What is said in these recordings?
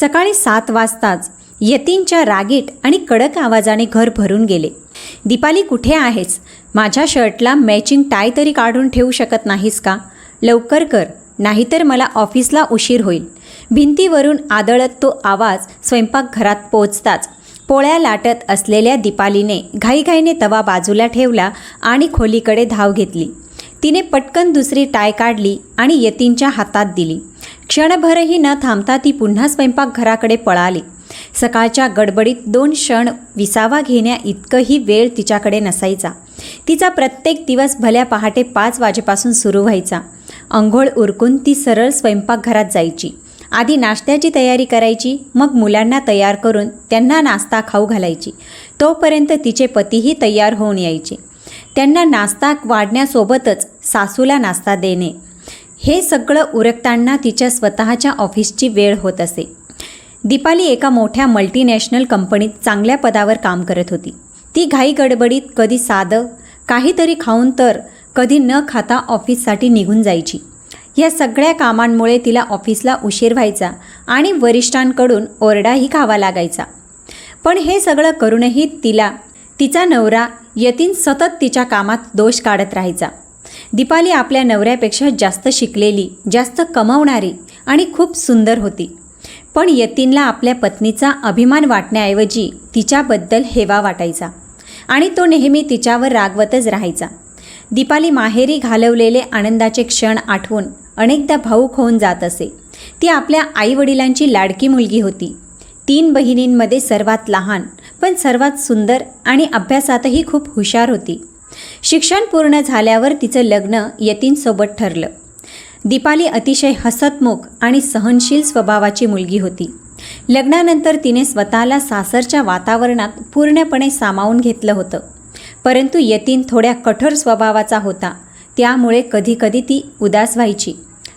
सकाळी सात वाजताच यतींच्या रागीट आणि कडक आवाजाने घर भरून गेले. दीपाली कुठे आहेस? माझ्या शर्टला मॅचिंग टाय तरी काढून ठेवू शकत नाहीस का? लवकर कर नाहीतर मला ऑफिसला उशीर होईल. भिंतीवरून आदळत तो आवाज स्वयंपाकघरात पोचताच पोळ्या लाटत असलेल्या दीपालीने घाईघाईने तवा बाजूला ठेवला आणि खोलीकडे धाव घेतली. तिने पटकन दुसरी टाय काढली आणि यतींच्या हातात दिली. क्षणभरही न थांबता ती पुन्हा स्वयंपाकघराकडे पळाली. सकाळच्या गडबडीत दोन क्षण विसावा घेण्या इतकंही वेळ तिच्याकडे नसायचा. तिचा प्रत्येक दिवस भल्या पहाटे पाच वाजेपासून सुरू व्हायचा. अंघोळ उरकून ती सरळ स्वयंपाकघरात जायची. आधी नाश्त्याची तयारी करायची मग मुलांना तयार करून त्यांना नाश्ता खाऊ घालायची. तोपर्यंत तिचे पतीही तयार होऊन यायचे. त्यांना नाश्ता वाढण्यासोबतच सासूला नाश्ता देणे. हे सगळं उरकताना तिच्या स्वतःच्या ऑफिसची वेळ होत असे. दीपाली एका मोठ्या मल्टीनॅशनल कंपनीत चांगल्या पदावर काम करत होती. ती घाई गडबडीत कधी साधं काहीतरी खाऊन तर कधी न खाता ऑफिससाठी निघून जायची. या सगळ्या कामांमुळे तिला ऑफिसला उशीर व्हायचा आणि वरिष्ठांकडून ओरडाही खावा लागायचा. पण हे सगळं करूनही तिला तिचा नवरा यतीन सतत तिच्या कामात दोष काढत राहायचा. दीपाली आपल्या नवऱ्यापेक्षा जास्त शिकलेली जास्त कमावणारी आणि खूप सुंदर होती. पण यतीनला आपल्या पत्नीचा अभिमान वाटण्याऐवजी तिच्याबद्दल हेवा वाटायचा आणि तो नेहमी तिच्यावर रागवतच राहायचा. दीपाली माहेरी घालवलेले आनंदाचे क्षण आठवून अनेकदा भाऊक होऊन जात असे. ती आपल्या आईवडिलांची लाडकी मुलगी होती. तीन बहिणींमध्ये सर्वात लहान पण सर्वात सुंदर आणि अभ्यासातही खूप हुशार होती. शिक्षण पूर्ण झाल्यावर तिचं लग्न यतीनसोबत ठरलं. दीपाली अतिशय हसतमुख आणि सहनशील स्वभावाची मुलगी होती. लग्नानंतर तिने स्वतःला सासरच्या वातावरणात पूर्णपणे सामावून घेतलं होतं. परंतु यतीन थोड्या कठोर स्वभावाचा होता त्यामुळे कधीकधी ती उदास व्हायची.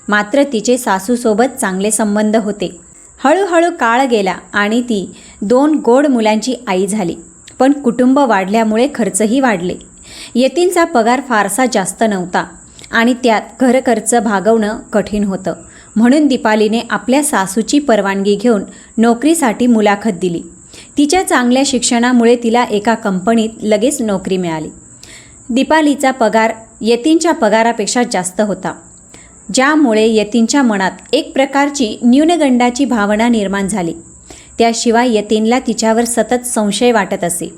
मात्र तिचे सासूसोबत चांगले संबंध होते. हळूहळू काळ गेला आणि ती दोन गोड मुलांची आई झाली पण कुटुंब वाढल्यामुळे खर्चही वाढले. यतींचा पगार फारसा जास्त नव्हता आणि त्यात घरखर्च भागवणं कठीण होतं. म्हणून दीपालीने आपल्या सासूची परवानगी घेऊन नोकरीसाठी मुलाखत दिली. तिच्या चांगल्या शिक्षणामुळे तिला एका कंपनीत लगेच नोकरी मिळाली. दीपालीचा पगार यतींच्या पगारापेक्षा जास्त होता. ज्यामुळे यतींच्या मनात एक प्रकारची न्यूनगंडाची भावना निर्माण झाली. त्याशिवाय यतीनला तिच्यावर सतत संशय वाटत असे.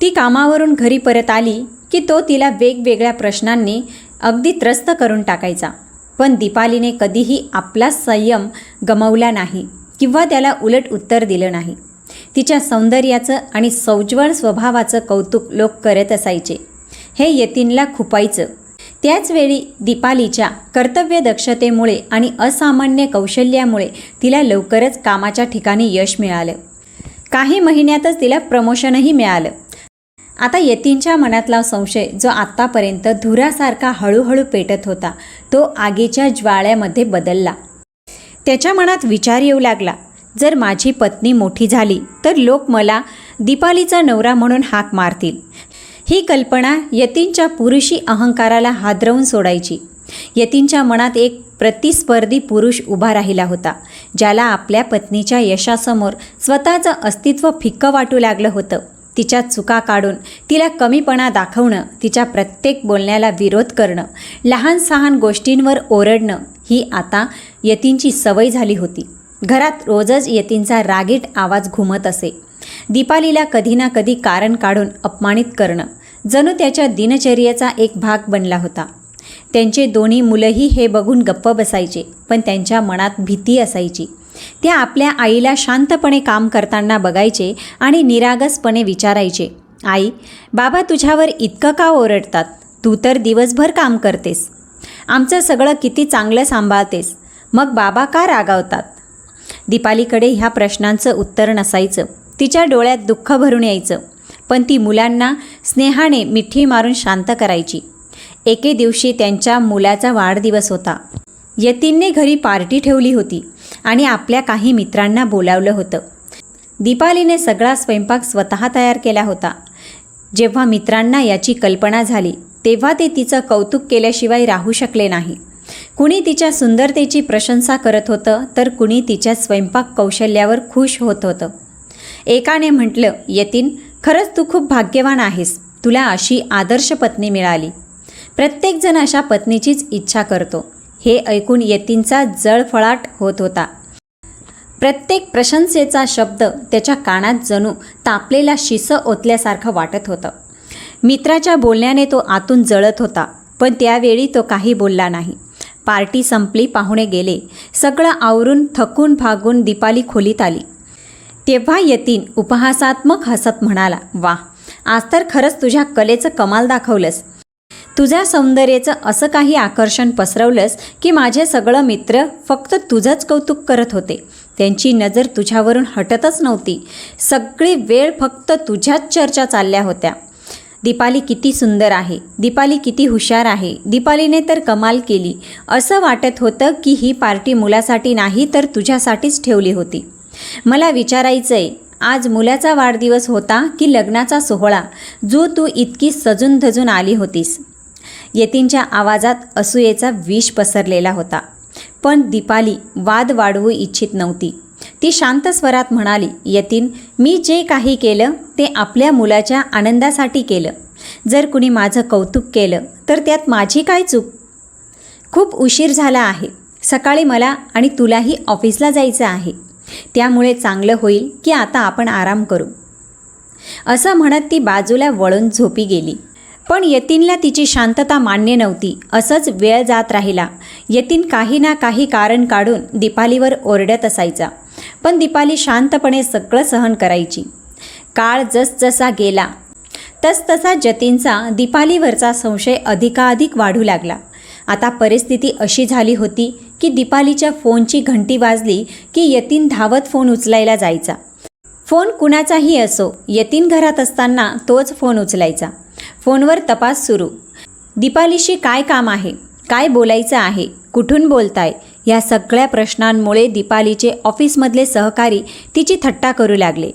ती कामावरून घरी परत आली की तो तिला वेगवेगळ्या प्रश्नांनी अगदी त्रस्त करून टाकायचा. पण दीपालीने कधीही आपला संयम गमावला नाही किंवा त्याला उलट उत्तर दिलं नाही. तिच्या सौंदर्याचं आणि सौज्वळ स्वभावाचं कौतुक लोक करत असायचे. हे यतीनला खुपायचं. त्याचवेळी दीपालीच्या कर्तव्यदक्षतेमुळे आणि असामान्य कौशल्यामुळे तिला लवकरच कामाच्या ठिकाणी यश मिळालं. काही महिन्यातच तिला प्रमोशनही मिळालं. आता यतींच्या मनातला संशय जो आत्तापर्यंत धुरासारखा हळूहळू पेटत होता तो आगीच्या ज्वाळ्यामध्ये बदलला. त्याच्या मनात विचार येऊ लागला जर माझी पत्नी मोठी झाली तर लोक मला दीपालीचा नवरा म्हणून हाक मारतील. ही कल्पना यतींच्या पुरुषी अहंकाराला हादरवून सोडायची. यतींच्या मनात एक प्रतिस्पर्धी पुरुष उभा राहिला होता ज्याला आपल्या पत्नीच्या यशासमोर स्वतःचं अस्तित्व फिक्कं वाटू लागलं होतं. तिच्या चुका काढून तिला कमीपणा दाखवणं तिच्या प्रत्येक बोलण्याला विरोध करणं लहान सहान गोष्टींवर ओरडणं ही आता यतींची सवय झाली होती. घरात रोजच यतींचा रागीट आवाज घुमत असे. दीपालीला कधी ना कधी कारण काढून अपमानित करणं जणू त्याच्या दिनचर्येचा एक भाग बनला होता. त्यांचे दोन्ही मुलंही हे बघून गप्प बसायचे पण त्यांच्या मनात भीती असायची. ते आपल्या आईला शांतपणे काम करताना बघायचे आणि निरागसपणे विचारायचे आई बाबा तुझ्यावर इतकं का ओरडतात? तू तर दिवसभर काम करतेस. आमचं सगळं किती चांगलं सांभाळतेस. मग बाबा का रागावतात? दीपालीकडे ह्या प्रश्नांचं उत्तर नसायचं. तिच्या डोळ्यात दुःख भरून यायचं. पण ती मुलांना स्नेहाने मिठी मारून शांत करायची. एके दिवशी त्यांच्या मुलाचा वाढदिवस होता. यतीनने घरी पार्टी ठेवली होती. आणि आपल्या काही मित्रांना बोलावलं होतं. दीपालीने सगळा स्वयंपाक स्वतः तयार केला होता. जेव्हा मित्रांना याची कल्पना झाली तेव्हा ते तिचं कौतुक केल्याशिवाय राहू शकले नाही. कुणी तिच्या सुंदरतेची प्रशंसा करत होतं तर कुणी तिच्या स्वयंपाक कौशल्यावर खुश होत होतं. एकाने म्हटलं यतीन खरंच तू खूप भाग्यवान आहेस. तुला अशी आदर्श पत्नी मिळाली. प्रत्येकजण अशा पत्नीचीच इच्छा करतो. हे ऐकून यतीनचा जळफळाट होत होता. प्रत्येक प्रशंसेचा शब्द त्याच्या कानात जणू तापलेला शिस ओतल्यासारखं वाटत होतं. मित्राच्या बोलण्याने तो आतून जळत होता पण त्यावेळी तो काही बोलला नाही. पार्टी संपली पाहुणे गेले. सगळं आवरून थकून भागून दीपाली खोलीत आली. तेव्हा यतीन उपहासात्मक हसत म्हणाला वा आज तर खरंच तुझ्या कलेचं कमाल दाखवलंस. तुझ्या सौंदर्याचं असं काही आकर्षण पसरवलंस की माझे सगळं मित्र फक्त तुझंच कौतुक करत होते. त्यांची नजर तुझ्यावरून हटतच नव्हती. सगळी वेळ फक्त तुझ्याच चर्चा चालल्या होत्या. दीपाली किती सुंदर आहे. दीपाली किती हुशार आहे. दीपालीने तर कमाल केली. असं वाटत होतं की ही पार्टी मुलासाठी नाही तर तुझ्यासाठीच ठेवली होती. मला विचारायचं आहे आज मुलाचा वाढदिवस होता की लग्नाचा सोहळा? जो तू इतकी सजून धजून आली होतीस. यतींच्या आवाजात असूयेचा विष पसरलेला होता. पण दीपाली वाद वाढवू इच्छित नव्हती. ती शांत स्वरात म्हणाली यतीन मी जे काही केलं ते आपल्या मुलाच्या आनंदासाठी केलं. जर कुणी माझं कौतुक केलं तर त्यात माझी काय चूक? खूप उशीर झाला आहे. सकाळी मला आणि तुलाही ऑफिसला जायचं आहे. त्यामुळे चांगलं होईल की आता आपण आराम करू. असं म्हणत ती बाजूला वळून झोपी गेली. पण यतीनला तिची शांतता मान्य नव्हती. असंच वेळ जात राहिला. यतीन काही ना काही कारण काढून दीपालीवर ओरडत असायचा. पण दीपाली शांतपणे सगळं सहन करायची. काळ जसजसा गेला तसतसा जतीनचा दीपालीवरचा संशय अधिकाधिक वाढू लागला. आता परिस्थिती अशी झाली होती की दीपालीच्या फोनची घंटी वाजली की यतीन धावत फोन उचलायला जायचा. फोन कुणाचाही असो यतीन घरात असताना तोच फोन उचलायचा. फोनवर तपास सुरू. दीपालीशी काय काम आहे? काय बोलायचं आहे? कुठून बोलताय? या सगळ्या प्रश्नांमुळे दीपालीचे ऑफिसमधले सहकारी तिची थट्टा करू लागले.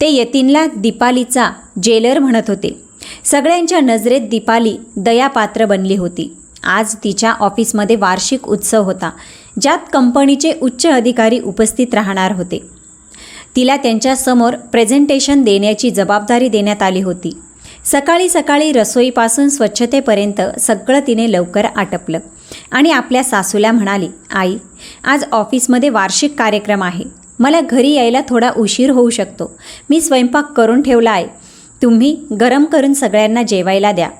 ते यतीनला दीपालीचा जेलर म्हणत होते. सगळ्यांच्या नजरेत दीपाली दयापात्र बनली होती. आज तिच्या ऑफिसमध्ये वार्षिक उत्सव होता ज्यात कंपनीचे उच्च अधिकारी उपस्थित राहणार होते. तिला त्यांच्यासमोर प्रेझेंटेशन देण्याची जबाबदारी देण्यात आली होती. सकाळी सकाळी रसोईपासून स्वच्छतेपर्यंत सगळं तिने लवकर आटपलं. आणि आपल्या सासूला म्हणाली आई आज ऑफिसमध्ये वार्षिक कार्यक्रम आहे. मला घरी यायला थोडा उशीर होऊ शकतो. मी स्वयंपाक करून ठेवला आहे. तुम्ही गरम करून सगळ्यांना जेवायला द्या.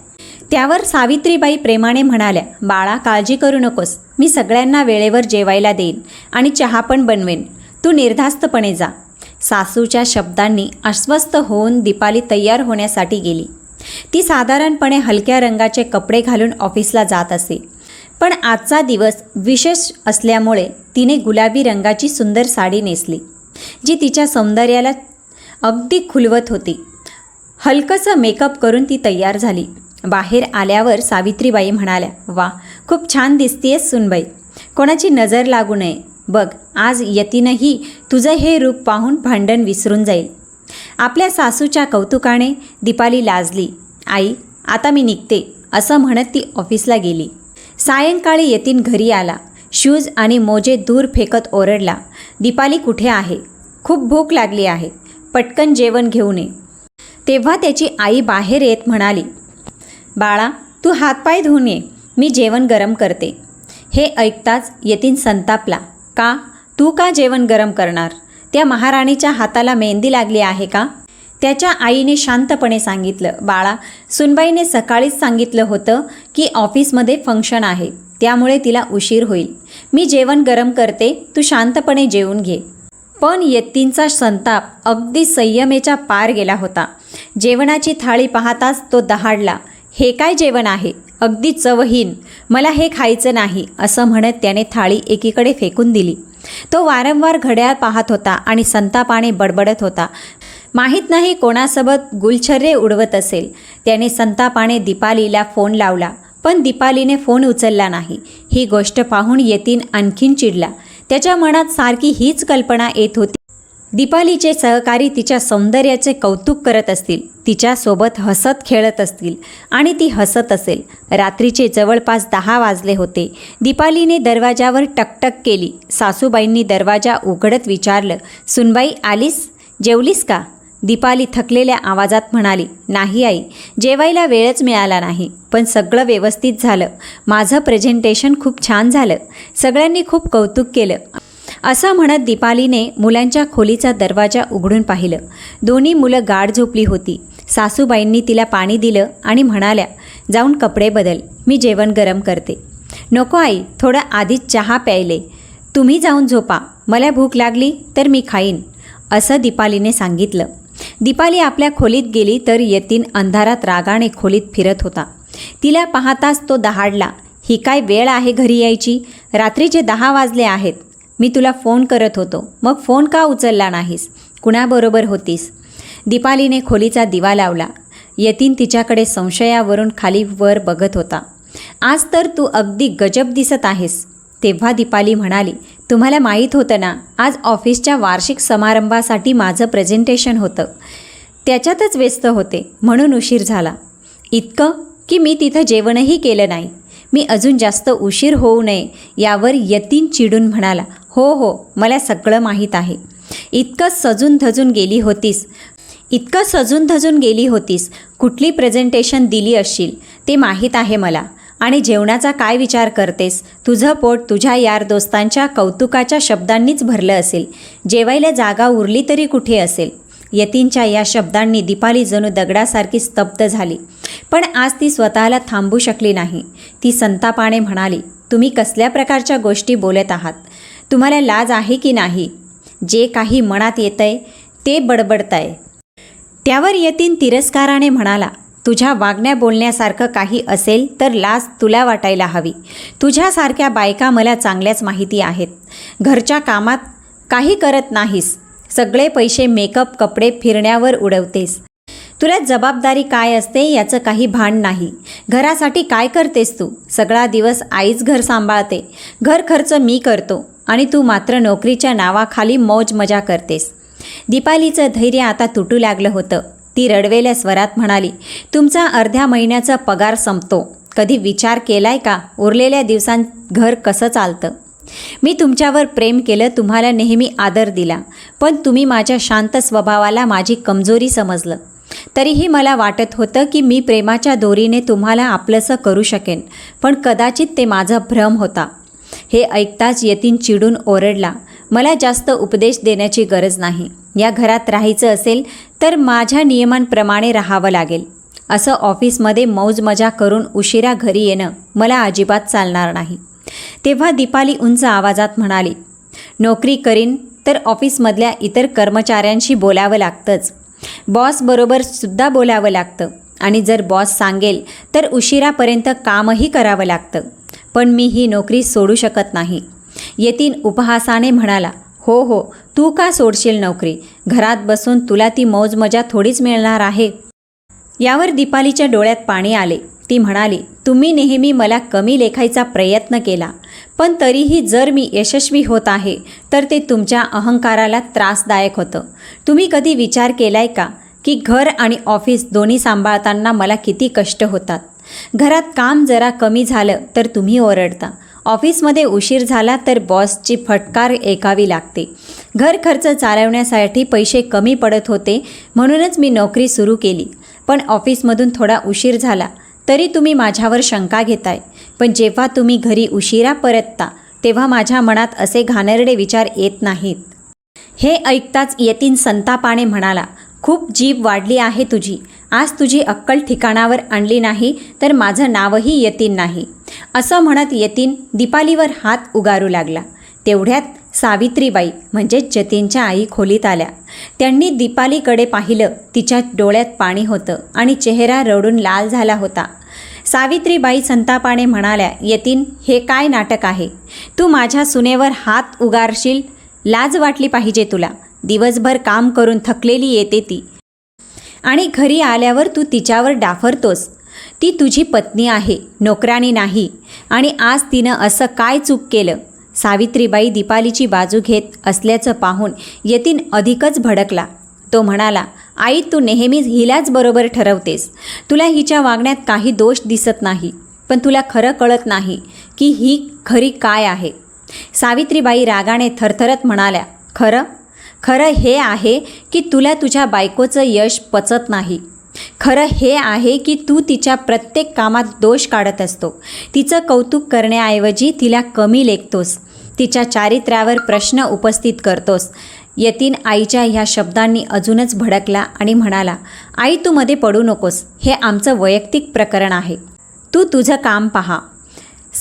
त्यावर सावित्रीबाई प्रेमाने म्हणाल्या बाळा काळजी करू नकोस. मी सगळ्यांना वेळेवर जेवायला देईन आणि चहा पण बनवेन. तू निर्धास्तपणे जा. सासूच्या शब्दांनी अस्वस्थ होऊन दीपाली तयार होण्यासाठी गेली. ती साधारणपणे हलक्या रंगाचे कपडे घालून ऑफिसला जात असे. पण आजचा दिवस विशेष असल्यामुळे तिने गुलाबी रंगाची सुंदर साडी नेसली जी तिच्या सौंदर्याला अगदी खुलवत होती. हलकंसं मेकअप करून ती तयार झाली. बाहेर आल्यावर सावित्रीबाई म्हणाल्या वा खूप छान दिसतीयस सुनबाई. कोणाची नजर लागू नये. बघ आज यतीनही तुझं हे रूप पाहून भांडण विसरून जाईल. आपल्या सासूच्या कौतुकाने दीपाली लाजली. आई आता मी निघते असं म्हणत ती ऑफिसला गेली. सायंकाळी यतीन घरी आला. शूज आणि मोजे दूर फेकत ओरडला दीपाली कुठे आहे? खूप भूक लागली आहे. पटकन जेवण घेऊ नये तेव्हा त्याची आई बाहेर येत म्हणाली बाळा तू हातपाय धुवून ये. मी जेवण गरम करते. हे ऐकताच यतीन संतापला. का? तू का जेवण गरम करणार? त्या महाराणीच्या हाताला मेहंदी लागली आहे का? त्याच्या आईने शांतपणे सांगितलं बाळा सुनबाईने सकाळीच सांगितलं होतं की ऑफिसमध्ये फंक्शन आहे त्यामुळे तिला उशीर होईल. मी जेवण गरम करते तू शांतपणे जेवून घे. पण यत्तींचा संताप अगदी संयमेच्या पार गेला होता. जेवणाची थाळी पाहताच तो दहाडला हे काय जेवण आहे? अगदी चवहीन मला हे खायचं नाही असं म्हणत त्याने थाळी एकीकडे फेकून दिली. तो वारंवार घड्याळ पाहत होता आणि संतापाने बडबडत होता. माहीत नाही कोणासोबत गुलछर्रे उडवत असेल. त्याने संतापाने दीपालीला फोन लावला पण दीपालीने फोन उचलला नाही. ही गोष्ट पाहून येतीन आणखीन चिडला. त्याच्या मनात सारखी हीच कल्पना येत होती. दीपालीचे सहकारी तिच्या सौंदर्याचे कौतुक करत असतील तिच्यासोबत हसत खेळत असतील आणि ती हसत असेल. रात्रीचे जवळपास दहा वाजले होते. दीपालीने दरवाजावर टकटक केली. सासूबाईंनी दरवाजा उघडत विचारलं सुनबाई आलीस? जेवलीस का? दीपाली थकलेल्या आवाजात म्हणाली नाही आई जेवायला वेळच मिळाला नाही पण सगळं व्यवस्थित झालं. माझं प्रेझेंटेशन खूप छान झालं. सगळ्यांनी खूप कौतुक केलं. असं म्हणत दीपालीने मुलांच्या खोलीचा दरवाजा उघडून पाहिलं. दोन्ही मुलं गाढ झोपली होती. सासूबाईंनी तिला पाणी दिलं आणि म्हणाल्या जाऊन कपडे बदल मी जेवण गरम करते. नको आई थोडं आधीच चहा प्यायले. तुम्ही जाऊन झोपा. मला भूक लागली तर मी खाईन. असं दीपालीने सांगितलं. दीपाली आपल्या खोलीत गेली तर यतीन अंधारात रागाने खोलीत फिरत होता. तिला पाहताच तो दहाडला ही काय वेळ आहे घरी यायची? रात्रीचे दहा वाजले आहेत मी तुला फोन करत होतो. मग फोन का उचलला नाहीस? कुणाबरोबर होतीस? दीपालीने खोलीचा दिवा लावला. यतीन तिच्याकडे संशयावरून खाली वर बघत होता. आज तर तू अगदी गजब दिसत आहेस. तेव्हा दीपाली म्हणाली तुम्हाला माहीत होतं ना आज ऑफिसच्या वार्षिक समारंभासाठी माझं प्रेझेंटेशन होतं. त्याच्यातच व्यस्त होते. म्हणून उशीर झाला. इतकं? की मी तिथं जेवणही केलं नाही? मी अजून जास्त उशीर होऊ नये यावर यतीन चिडून म्हणाला. हो हो मला सगळं माहीत आहे. इतकं सजून धजून गेली होतीस. इतकं सजून धजून गेली होतीस. कुठली प्रेझेंटेशन दिली असशील ते माहीत आहे मला. आणि जेवणाचा काय विचार करतेस? तुझं पोट तुझ्या यार दोस्तांच्या कौतुकाच्या शब्दांनीच भरलं असेल. जेवायला जागा उरली तरी कुठे असेल? यतींच्या या शब्दांनी दीपाली जणू दगडासारखी स्तब्ध झाली. पण आज ती स्वतःला थांबू शकली नाही. ती संतापाने म्हणाली तुम्ही कसल्या प्रकारच्या गोष्टी बोलत आहात? तुम्हाला लाज आहे की नाही? जे काही मनात येतंय ते बडबडतंय. त्यावर यतीन तिरस्काराने म्हणाला तुझ्या वागण्या बोलण्यासारखं काही असेल तर लाज तुला वाटायला हवी. तुझ्यासारख्या बायका मला चांगल्याच माहिती आहेत. घरच्या कामात काही करत नाहीस. सगळे पैसे मेकअप कपडे फिरण्यावर उडवतेस. तुला जबाबदारी काय असते याचं काही भान नाही. घरासाठी काय करतेस तू? सगळा दिवस आईच घर सांभाळते. घर खर्च मी करतो. आणि तू मात्र नोकरीच्या नावाखाली मौज मजा करतेस. दीपालीचं धैर्य आता तुटू लागलं होतं. ती रडवेल्या स्वरात म्हणाली तुमचा अर्ध्या महिन्याचा पगार संपतो. कधी विचार केलाय का? उरलेल्या दिवसांत घर कसं चालतं? मी तुमच्यावर प्रेम केलं तुम्हाला नेहमी आदर दिला. पण तुम्ही माझ्या शांत स्वभावाला माझी कमजोरी समजलं. तरीही मला वाटत होतं की मी प्रेमाच्या दोरीने तुम्हाला आपलंसं करू शकेन. पण कदाचित ते माझा भ्रम होता. हे ऐकताच यतीन चिडून ओरडला मला जास्त उपदेश देण्याची गरज नाही. या घरात राहायचं असेल तर माझ्या नियमांप्रमाणे राहावं लागेल असं ऑफिसमध्ये मौज मजा करून उशिरा घरी येणं मला अजिबात चालणार नाही. तेव्हा दीपाली उंच आवाजात म्हणाली नोकरी करीन तर ऑफिसमधल्या इतर कर्मचाऱ्यांशी बोलावं लागतंच. बॉसबरोबर सुद्धा बोलावं लागतं आणि जर बॉस सांगेल तर उशिरापर्यंत कामही करावं लागतं. पण मी ही नोकरी सोडू शकत नाही. यतीन उपहासाने म्हणाला हो हो तू का सोडशील नोकरी? घरात बसून तुला ती मौज मजा थोडीच मिळणार आहे. यावर दीपालीच्या डोळ्यात पाणी आले. ती म्हणाली तुम्ही नेहमी मला कमी लेखायचा प्रयत्न केला पण तरीही जर मी यशस्वी होत आहे तर ते तुमच्या अहंकाराला त्रासदायक होतं. तुम्ही कधी विचार केलाय का की घर आणि ऑफिस दोन्ही सांभाळताना मला किती कष्ट होतात? घरात काम जरा कमी झालं तर तुम्ही ओरडता. ऑफिसमध्ये उशीर झाला तर बॉसची फटकार ऐकावी लागते. घर खर्च चालवण्यासाठी पैसे कमी पडत होते म्हणूनच मी नोकरी सुरू केली. पण ऑफिसमधून थोडा उशीर झाला तरी तुम्ही माझ्यावर शंका घेताय. पण जेव्हा तुम्ही घरी उशिरा परतता तेव्हा माझ्या मनात असे घाणेरडे विचार येत नाहीत. हे ऐकताच यतीन संतापाने म्हणाला खूप जीभ वाढली आहे तुझी. आज तुझी अक्कल ठिकाणावर आणली नाही तर माझं नावही यतीन नाही. असं म्हणत यतीन दीपालीवर हात उगारू लागला. तेवढ्यात सावित्रीबाई म्हणजेच जतीनच्या आई खोलीत आल्या. त्यांनी दीपालीकडे पाहिलं तिच्या डोळ्यात पाणी होतं आणि चेहरा रडून लाल झाला होता. सावित्रीबाई संतापाने म्हणाल्या यतीन हे काय नाटक आहे? तू माझ्या सुनेवर हात उगारशील? लाज वाटली पाहिजे तुला. दिवसभर काम करून थकलेली येते ती. आणि घरी आल्यावर तू तिच्यावर डाफरतोस. ती तुझी पत्नी आहे नोकराणी नाही. आणि आज तिनं असं काय चूक केलं? सावित्रीबाई दीपालीची बाजू घेत असल्याचं पाहून यतीन अधिकच भडकला. तो म्हणाला आई तू नेहमीच हिलाच बरोबर ठरवतेस. तुला हिच्या वागण्यात काही दोष दिसत नाही पण तुला खरं कळत नाही की ही खरी काय आहे. सावित्रीबाई रागाने थरथरत म्हणाल्या खरं? खरं हे आहे की तुला तुझ्या बायकोचं यश पचत नाही. खरं हे आहे की तू तिच्या प्रत्येक कामात दोष काढत असतो. तिचं कौतुक करण्याऐवजी तिला कमी लेखतोस. तिच्या चारित्र्यावर प्रश्न उपस्थित करतोस. यतीन आईच्या ह्या शब्दांनी अजूनच भडकला आणि म्हणाला आई तू मध्ये पडू नकोस. हे आमचं वैयक्तिक प्रकरण आहे. तू तुझं काम पहा.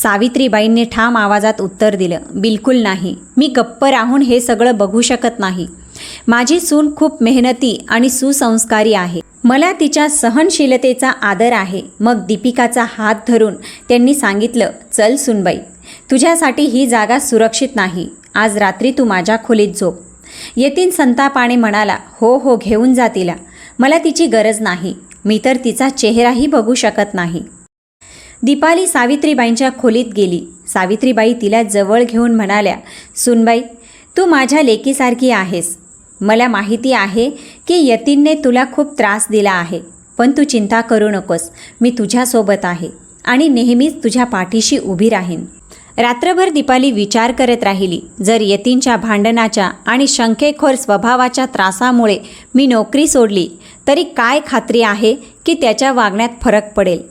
सावित्रीबाईंनी ठाम आवाजात उत्तर दिलं बिलकुल नाही. मी गप्प राहून हे सगळं बघू शकत नाही. माझी सून खूप मेहनती आणि सुसंस्कारी आहे. मला तिच्या सहनशीलतेचा आदर आहे. मग दीपिकाचा हात धरून त्यांनी सांगितलं चल सुनबाई तुझ्यासाठी ही जागा सुरक्षित नाही. आज रात्री तू माझ्या खोलीत झोप. येतीन संतापाने म्हणाला हो हो घेऊन जा तिला. मला तिची गरज नाही. मी तर तिचा चेहराही बघू शकत नाही. दीपाली सावित्रीबाईंच्या खोलीत गेली. सावित्रीबाई तिला जवळ घेऊन म्हणाल्या सुनबाई तू माझ्या लेकीसारखी आहेस. मला माहिती आहे की यतीनने तुला खूप त्रास दिला आहे पण तू चिंता करू नकोस. मी तुझ्यासोबत आहे आणि नेहमीच तुझ्या पाठीशी उभी राहीन. रात्रभर दीपाली विचार करत राहिली. जर यतीनच्या भांडणाच्या आणि शंकेखोर स्वभावाच्या त्रासामुळे मी नोकरी सोडली तरी काय खात्री आहे की त्याच्या वागण्यात फरक पडेल?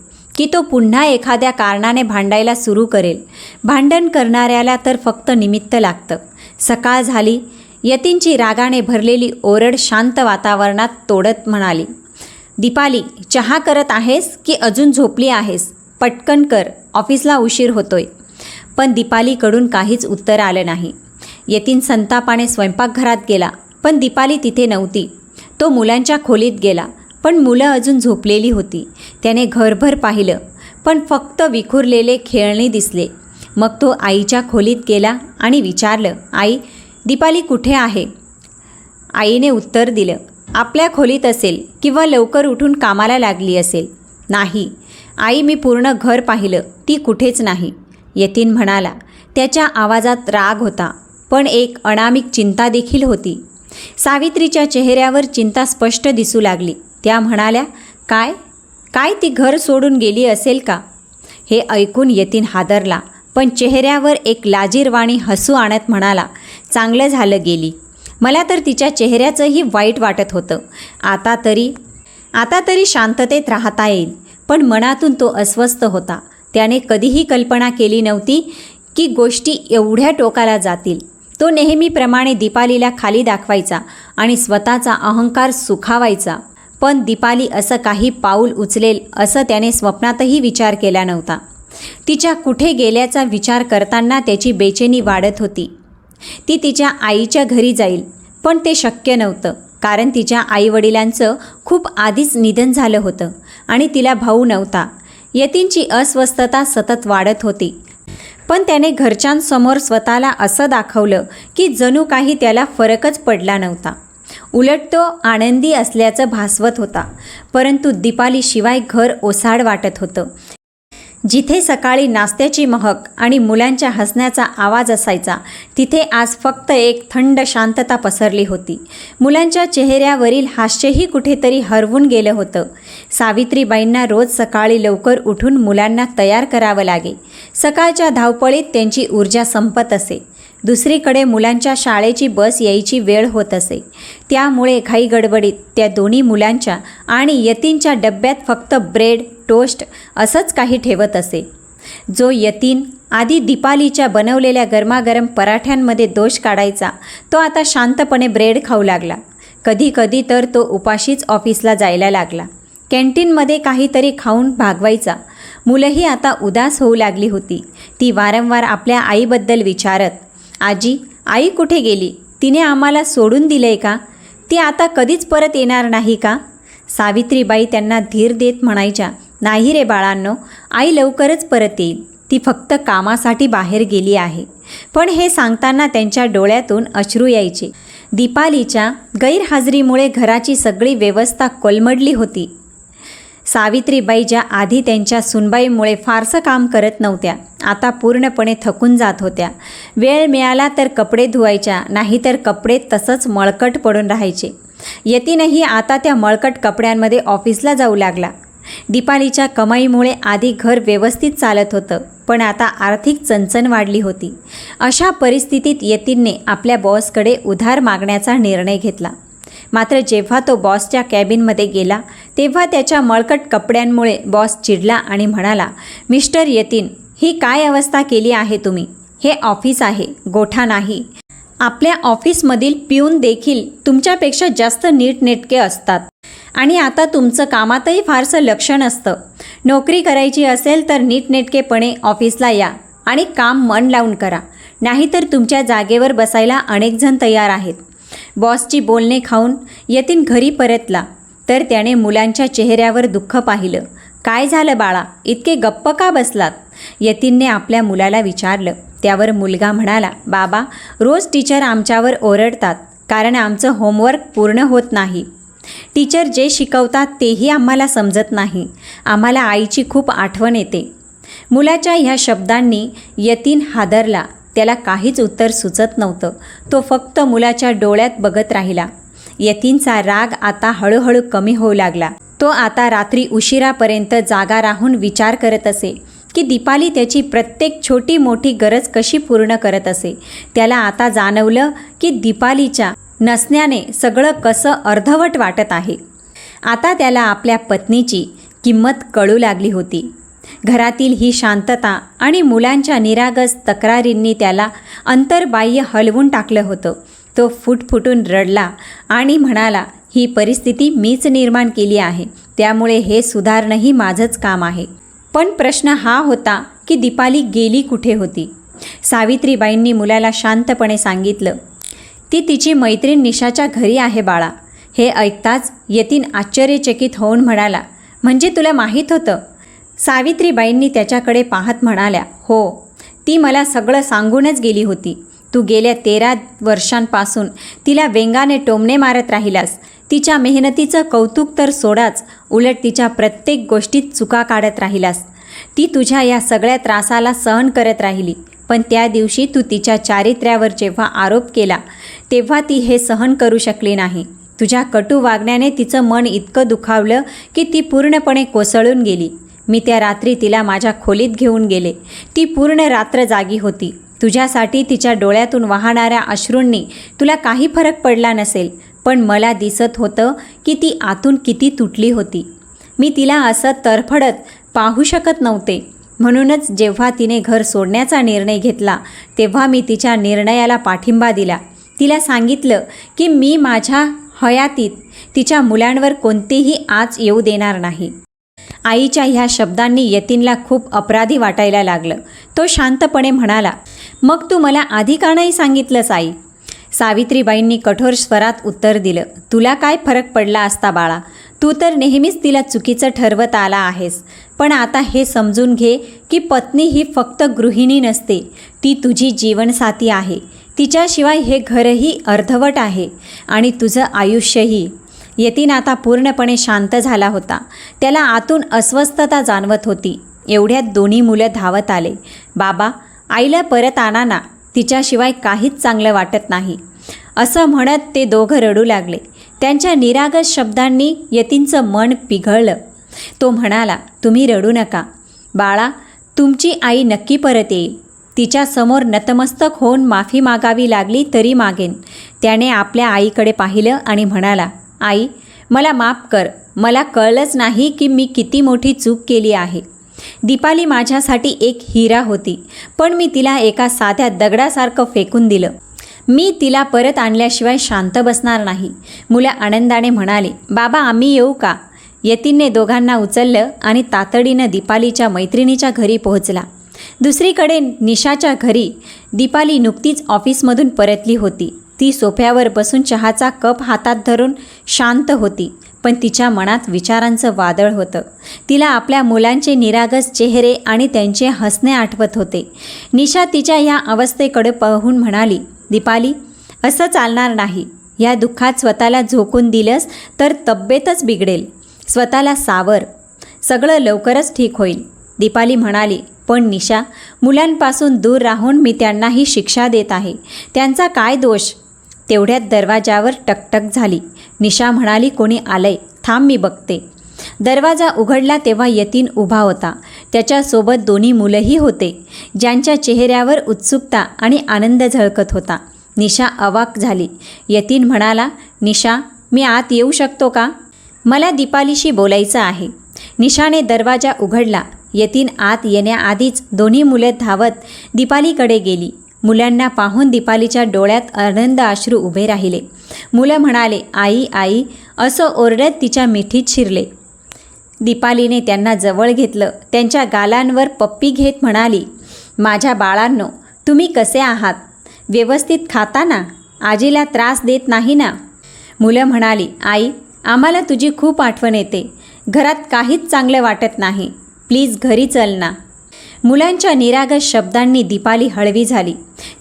की तो पुन्हा एखाद्या कारणाने भांडायला सुरू करेल. भांडण करणाऱ्याला तर फक्त निमित्त लागतं. सकाळ झाली. यतीनची रागाने भरलेली ओरड शांत वातावरणात तोडत म्हणाली दीपाली चहा करत आहेस की अजून झोपली आहेस? पटकन कर. ऑफिसला उशीर होतोय. पण दीपालीकडून काहीच उत्तर आलं नाही. यतीन संतापाने स्वयंपाकघरात गेला पण दीपाली तिथे नव्हती. तो मुलांच्या खोलीत गेला पण मुलं अजून झोपलेली होती. त्याने घरभर पाहिलं पण फक्त विखुरलेले खेळणी दिसले. मग तो आईच्या खोलीत गेला आणि विचारलं आई दीपाली कुठे आहे? आईने उत्तर दिलं आपल्या खोलीत असेल किंवा लवकर उठून कामाला लागली असेल. नाही आई मी पूर्ण घर पाहिलं ती कुठेच नाही. यतीन म्हणाला त्याच्या आवाजात राग होता पण एक अनामिक चिंता देखील होती. सावित्रीच्या चेहऱ्यावर चिंता स्पष्ट दिसू लागली. त्या म्हणाल्या काय? काय ती घर सोडून गेली असेल का? हे ऐकून यतीन हादरला पण चेहऱ्यावर एक लाजीरवाणी हसू आणत म्हणाला चांगलं झालं गेली. मला तर तिच्या चेहऱ्याचंही वाईट वाटत होतं. आता तरी आता तरी शांततेत राहता येईल. पण मनातून तो अस्वस्थ होता. त्याने कधीही कल्पना केली नव्हती की गोष्टी एवढ्या टोकाला जातील. तो नेहमीप्रमाणे दीपालीला खाली दाखवायचा आणि स्वतःचा अहंकार सुखावायचा. पण दीपाली असं काही पाऊल उचलेल असं त्याने स्वप्नातही विचार केला नव्हता. तिच्या कुठे गेल्याचा विचार करताना त्याची बेचैनी वाढत होती. ती तिच्या आईच्या घरी जाईल पण ते शक्य नव्हतं कारण तिच्या आईवडिलांचं खूप आधीच निधन झालं होतं आणि तिला भाऊ नव्हता. यतींची अस्वस्थता सतत वाढत होती. पण त्याने घरच्यांसमोर स्वतःला असं दाखवलं की जणू काही त्याला फरकच पडला नव्हता. उलट तो आनंदी असल्याचं भासवत होता परंतु दीपालीशिवाय घर ओसाड वाटत होतं. जिथे सकाळी नाश्त्याची महक आणि मुलांच्या हसण्याचा आवाज असायचा तिथे आज फक्त एक थंड शांतता पसरली होती. मुलांच्या चेहऱ्यावरील हास्यही कुठेतरी हरवून गेलं होतं. सावित्रीबाईंना रोज सकाळी लवकर उठून मुलांना तयार करावं लागे. सकाळच्या धावपळीत त्यांची ऊर्जा संपत असे. दुसरीकडे मुलांच्या शाळेची बस यायची वेळ होत असे. त्यामुळे घाई गडबडीत त्या दोन्ही मुलांच्या आणि यतींच्या डब्यात फक्त ब्रेड टोस्ट असंच काही ठेवत असे. जो यतीन आधी दीपालीच्या बनवलेल्या गरमागरम पराठ्यांमध्ये दोष काढायचा तो आता शांतपणे ब्रेड खाऊ लागला. कधी कधी तर तो उपाशीच ऑफिसला जायला लागला. कॅन्टीनमध्ये काहीतरी खाऊन भागवायचा. मुलंही आता उदास होऊ लागली होती. ती वारंवार आपल्या आईबद्दल विचारत आजी आई कुठे गेली? तिने आम्हाला सोडून दिलंय का? ती आता कधीच परत येणार नाही का? सावित्रीबाई त्यांना धीर देत म्हणायच्या नाही रे बाळांनो आई लवकरच परत येईल. ती फक्त कामासाठी बाहेर गेली आहे. पण हे सांगताना त्यांच्या डोळ्यातून अश्रू यायचे. दीपालीच्या गैरहाजरीमुळे घराची सगळी व्यवस्था कोलमडली होती. सावित्रीबाई ज्या आधी त्यांच्या सुनबाईमुळे फारसं काम करत नव्हत्या आता पूर्णपणे थकून जात होत्या. वेळ मिळाला तर कपडे धुवायच्या नाहीतर कपडे तसंच मळकट पडून राहायचे. यतीनही आता त्या मळकट कपड्यांमध्ये ऑफिसला जाऊ लागला. दीपालीच्या कमाईमुळे आधी घर व्यवस्थित चालत होतं पण आता आर्थिक चणचण वाढली होती. अशा परिस्थितीत यतीनने आपल्या बॉसकडे उधार मागण्याचा निर्णय घेतला. मात्र जेव्हा तो बॉसच्या कॅबिनमध्ये गेला तेव्हा त्याच्या मळकट कपड्यांमुळे बॉस चिडला आणि म्हणाला मिस्टर यतीन ही काय अवस्था केली आहे तुम्ही? हे ऑफिस आहे गोठा नाही. आपल्या ऑफिसमधील पिऊन देखील तुमच्यापेक्षा जास्त नीटनेटके असतात. आणि आता तुमचं कामातही फारसं लक्ष नसतं. नोकरी करायची असेल तर नीटनेटकेपणे ऑफिसला या आणि काम मन लावून करा. नाहीतर तुमच्या जागेवर बसायला अनेकजण तयार आहेत. बॉसची बोलणे खाऊन यतीन घरी परतला तर त्याने मुलांच्या चेहऱ्यावर दुःख पाहिलं. काय झालं बाळा? इतके गप्प का बसलात? यतीनने आपल्या मुलाला विचारलं. त्यावर मुलगा म्हणाला बाबा रोज टीचर आमच्यावर ओरडतात कारण आमचं होमवर्क पूर्ण होत नाही. टीचर जे शिकवतात तेही आम्हाला समजत नाही. आम्हाला आईची खूप आठवण येते. मुलाच्या ह्या शब्दांनी यतीन हादरला. त्याला काहीच उत्तर सुचत नव्हतं. तो फक्त मुलाच्या डोळ्यात बघत राहिला. यतीनचा राग आता हळूहळू कमी होऊ लागला. तो आता रात्री उशिरापर्यंत जागा राहून विचार करत असे की दीपाली त्याची प्रत्येक छोटी मोठी गरज कशी पूर्ण करत असे. त्याला आता जाणवलं की दीपालीच्या नसण्याने सगळं कसं अर्धवट वाटत आहे. आता त्याला आपल्या पत्नीची किंमत कळू लागली होती. घरातील ही शांतता आणि मुलांच्या निरागस तक्रारींनी त्याला अंतर्बाह्य हलवून टाकलं होतं. तो फुटफुटून रडला आणि म्हणाला ही परिस्थिती मीच निर्माण केली आहे. त्यामुळे हे सुधारणंही माझंच काम आहे. पण प्रश्न हा होता की दीपाली गेली कुठे होती? सावित्रीबाईंनी मुलाला शांतपणे सांगितलं ती तिची मैत्रीण निशाच्या घरी आहे बाळा. हे ऐकताच यतीन आश्चर्यचकित होऊन म्हणाला म्हणजे तुला माहीत होतं सावित्रीबाईंनी त्याच्याकडे पाहत म्हणाल्या हो ती मला सगळं सांगूनच गेली होती. तू गेल्या तेरा वर्षांपासून तिला वेंगाने टोमणे मारत राहिलास. तिच्या मेहनतीचं कौतुक तर सोडाच उलट तिच्या प्रत्येक गोष्टीत चुका काढत राहिलास. ती तुझ्या या सगळ्या त्रासाला सहन करत राहिली. पण त्या दिवशी तू तिच्या चारित्र्यावर जेव्हा आरोप केला तेव्हा ती हे सहन करू शकली नाही. तुझ्या कटू वागण्याने तिचं मन इतकं दुखावलं की ती पूर्णपणे कोसळून गेली. मी त्या रात्री तिला माझ्या खोलीत घेऊन गेले. ती पूर्ण रात्र जागी होती. तुझ्यासाठी तिच्या डोळ्यातून वाहणाऱ्या अश्रूंनी तुला काही फरक पडला नसेल पण मला दिसत होतं की ती आतून किती तुटली होती. मी तिला असं तरफडत पाहू शकत नव्हते. म्हणूनच जेव्हा तिने घर सोडण्याचा निर्णय घेतला तेव्हा मी तिच्या निर्णयाला पाठिंबा दिला. तिला सांगितलं की मी माझ्या हयातीत तिच्या मुलांवर कोणतीही आच येऊ देणार नाही. आईच्या ह्या शब्दांनी यतीनला खूप अपराधी वाटायला लागलं. तो शांतपणे म्हणाला मग तू मला आधी का नाही सांगितलंस आई? सावित्रीबाईंनी कठोर स्वरात उत्तर दिलं तुला काय फरक पडला असता बाळा? तू तर नेहमीच तिला चुकीचं ठरवत आला आहेस. पण आता हे समजून घे की पत्नी ही फक्त गृहिणी नसते ती तुझी जीवनसाथी आहे. तिच्याशिवाय हे घरही अर्धवट आहे आणि तुझं आयुष्यही यतीन आता पूर्णपणे शांत झाला होता. त्याला आतून अस्वस्थता जाणवत होती. एवढ्यात दोन्ही मुलं धावत आले. बाबा आईला परत आणा ना. तिच्याशिवाय काहीच चांगलं वाटत नाही. असं म्हणत ते दोघं रडू लागले. त्यांच्या निरागस शब्दांनी यतींचं मन पिघळलं. तो म्हणाला तुम्ही रडू नका. बाळा तुमची आई नक्की परत येईल. तिच्यासमोर नतमस्तक होऊन माफी मागावी लागली तरी मागेन. त्याने आपल्या आईकडे पाहिलं आणि म्हणाला आई मला माफ कर. मला कळलंच नाही की मी किती मोठी चूक केली आहे. दीपाली माझ्यासाठी एक हिरा होती पण मी तिला एका साध्या दगडासारखं फेकून दिलं. मी तिला परत आणल्याशिवाय शांत बसणार नाही. मुलं आनंदाने म्हणाली बाबा आम्ही येऊ का? यतीनने दोघांना उचललं आणि तातडीनं दीपालीच्या मैत्रिणीच्या घरी पोहोचला. दुसरीकडे निशाच्या घरी दीपाली नुकतीच ऑफिसमधून परतली होती. ती सोफ्यावर बसून चहाचा कप हातात धरून शांत होती. पण तिच्या मनात विचारांचं वादळ होतं. तिला आपल्या मुलांचे निरागस चेहरे आणि त्यांचे हसणे आठवत होते. निशा तिच्या या अवस्थेकडे पाहून म्हणाली दीपाली असं चालणार नाही. या दुःखात स्वतःला झोकून दिलंस तर तब्येतच बिघडेल. स्वतःला सावर. सगळं लवकरच ठीक होईल. दीपाली म्हणाली पण निशा मुलांपासून दूर राहून मी त्यांनाही शिक्षा देत आहे. त्यांचा काय दोष? तेवढ्यात दरवाजावर टकटक झाली. निशा म्हणाली कोणी आलंय? थांब मी बघते. दरवाजा उघडला तेव्हा यतीन उभा होता. त्याच्यासोबत दोन्ही मुलंही होते ज्यांच्या चेहऱ्यावर उत्सुकता आणि आनंद झळकत होता. निशा अवाक झाली. यतीन म्हणाला निशा मी आत येऊ शकतो का? मला दीपालीशी बोलायचं आहे. निशाने दरवाजा उघडला. यतीन आत येण्याआधीच दोन्ही मुले धावत दीपालीकडे गेली. मुलांना पाहून दीपालीच्या डोळ्यात आनंद अश्रू उभे राहिले. मुलं म्हणाले आई आई असं ओरडत तिच्या मिठीत शिरले. दीपालीने त्यांना जवळ घेतलं. त्यांच्या गालांवर पप्पी घेत म्हणाली माझ्या बाळांनो तुम्ही कसे आहात? व्यवस्थित खाता ना? आजीला त्रास देत नाही ना? मुलं म्हणाली आई आम्हाला तुझी खूप आठवण येते. घरात काहीच चांगलं वाटत नाही. प्लीज घरी चल ना. मुलांच्या निरागस शब्दांनी दीपाली हळवी झाली.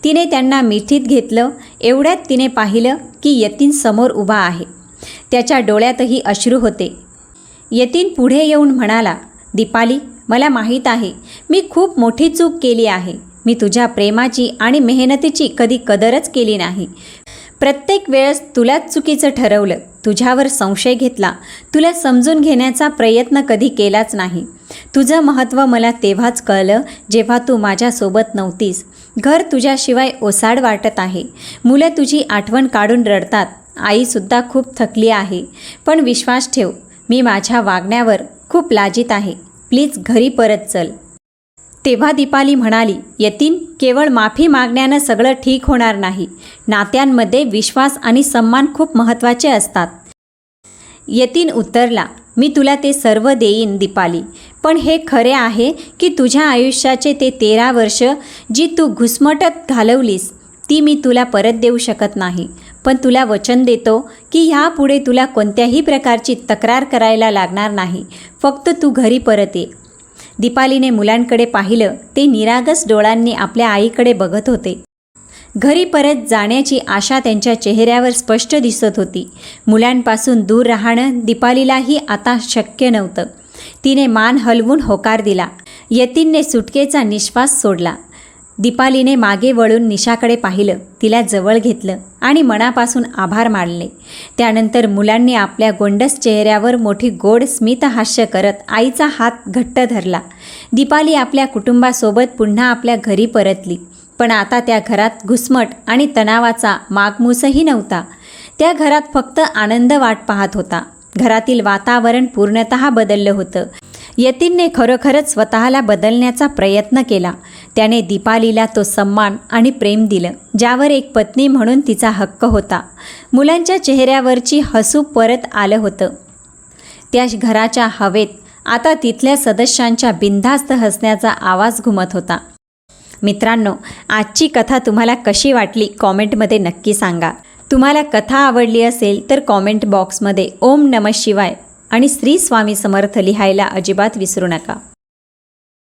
तिने त्यांना मिठीत घेतलं एवढ्यात तिने पाहिलं की यतीन समोर उभा आहे. त्याच्या डोळ्यातही अश्रू होते. यतीन पुढे येऊन म्हणाला दीपाली मला माहीत आहे मी खूप मोठी चूक केली आहे. मी तुझ्या प्रेमाची आणि मेहनतीची कधी कदरच केली नाही. प्रत्येक वेळेस तुलाच चुकीचं ठरवलं तुझ्यावर संशय घेतला तुला समजून घेण्याचा प्रयत्न कधी केलाच नाही. तुझं महत्त्व मला तेव्हाच कळलं जेव्हा तू माझ्यासोबत नव्हतीस. घर तुझ्याशिवाय ओसाड वाटत आहे. मुलं तुझी आठवण काढून रडतात. आईसुद्धा खूप थकली आहे. पण विश्वास ठेव मी माझ्या वागण्यावर खूप लाजित आहे. प्लीज घरी परत चल. तेव्हा दीपाली म्हणाली यतीन केवळ माफी मागण्यानं सगळं ठीक होणार नाही. नात्यांमध्ये विश्वास आणि सन्मान खूप महत्त्वाचे असतात. यतीन उत्तरला मी तुला ते सर्व देईन दीपाली. पण हे खरे आहे की तुझ्या आयुष्याचे ते तेरा वर्ष जी तू घुसमटत घालवलीस ती मी तुला परत देऊ शकत नाही. पण तुला वचन देतो की ह्यापुढे तुला कोणत्याही प्रकारची तक्रार करायला लागणार नाही. फक्त तू घरी परत ये. दीपालीने मुलांकडे पाहिलं ते निरागस डोळ्यांनी आपल्या आईकडे बघत होते. घरी परत जाण्याची आशा त्यांच्या चेहऱ्यावर स्पष्ट दिसत होती. मुलांपासून दूर राहणं दीपालीलाही आता शक्य नव्हतं. तिने मान हलवून होकार दिला. यतीनने सुटकेचा निश्वास सोडला. दीपालीने मागे वळून निशाकडे पाहिलं तिला जवळ घेतलं आणि मनापासून आभार मानले. त्यानंतर मुलांनी आपल्या गोंडस चेहऱ्यावर मोठी गोड स्मितहास्य करत आईचा हात घट्ट धरला. दीपाली आपल्या कुटुंबासोबत पुन्हा आपल्या घरी परतली पण आता त्या घरात घुसमट आणि तणावाचा मागमूसही नव्हता. त्या घरात फक्त आनंद वाट पाहत होता. घरातील वातावरण पूर्णतः बदललं होतं. यतीनने खरोखरच स्वतःला बदलण्याचा प्रयत्न केला. त्याने दीपालीला तो सन्मान आणि प्रेम दिलं ज्यावर एक पत्नी म्हणून तिचा हक्क होता. मुलांच्या चेहऱ्यावरची हसू परत आलं होतं. त्या घराच्या हवेत आता तिथल्या सदस्यांच्या बिनधास्त हसण्याचा आवाज घुमत होता. मित्रांनो आजची कथा तुम्हाला कशी वाटली कॉमेंटमध्ये नक्की सांगा. तुम्हाला कथा आवडली असेल तर कॉमेंट बॉक्समध्ये ओम नम शिवाय आणि श्री स्वामी समर्थ लिहायला अजिबात विसरू नका.